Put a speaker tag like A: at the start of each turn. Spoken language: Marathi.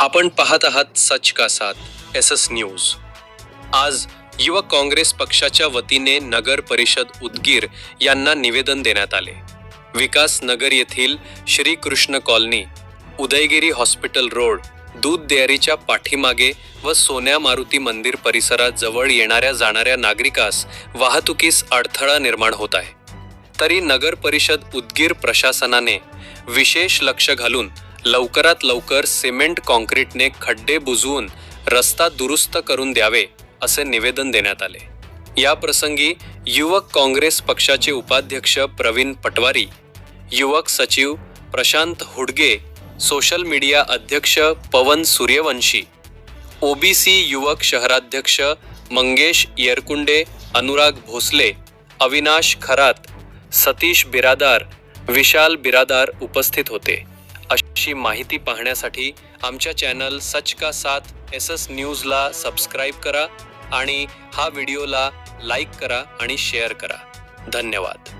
A: आपण पाहत आहात सच का साथ एस एस न्यूज. आज युवक काँग्रेस पक्षाच्या वतीने नगर परिषद उदगीर यांना निवेदन देण्यात आले. विकास नगर येथील Shrikrishna colony Udayagiri hospital road दूध डेअरीच्या पाठीमागे व सोन्या मारुती मंदिर परिसरात जवळ येणाऱ्या जाणाऱ्या नागरिकास वाहतुकीस अडथळा निर्माण होत आहे. तरी नगर परिषद उदगीर प्रशासनाने विशेष लक्ष घालून लवकरात लवकर सिमेंट कॉन्क्रीटने खड्डे बुजवून रस्ता दुरुस्त करून द्यावे असे निवेदन देण्यात आले. या प्रसंगी युवक काँग्रेस पक्षाचे उपाध्यक्ष प्रवीण पटवारी युवक सचिव प्रशांत हुडगे सोशल मीडिया अध्यक्ष पवन सूर्यवंशी ओबीसी युवक शहराध्यक्ष मंगेश येरकुंडे अनुराग भोसले अविनाश खरात सतीश बिरादार विशाल बिरादार उपस्थित होते. अशी माहिती पाहण्यासाठी आमच्या चॅनल सच का साथ एस एस न्यूजला सबस्क्राईब करा आणि हा व्हिडिओला लाईक करा आणि शेअर करा. धन्यवाद.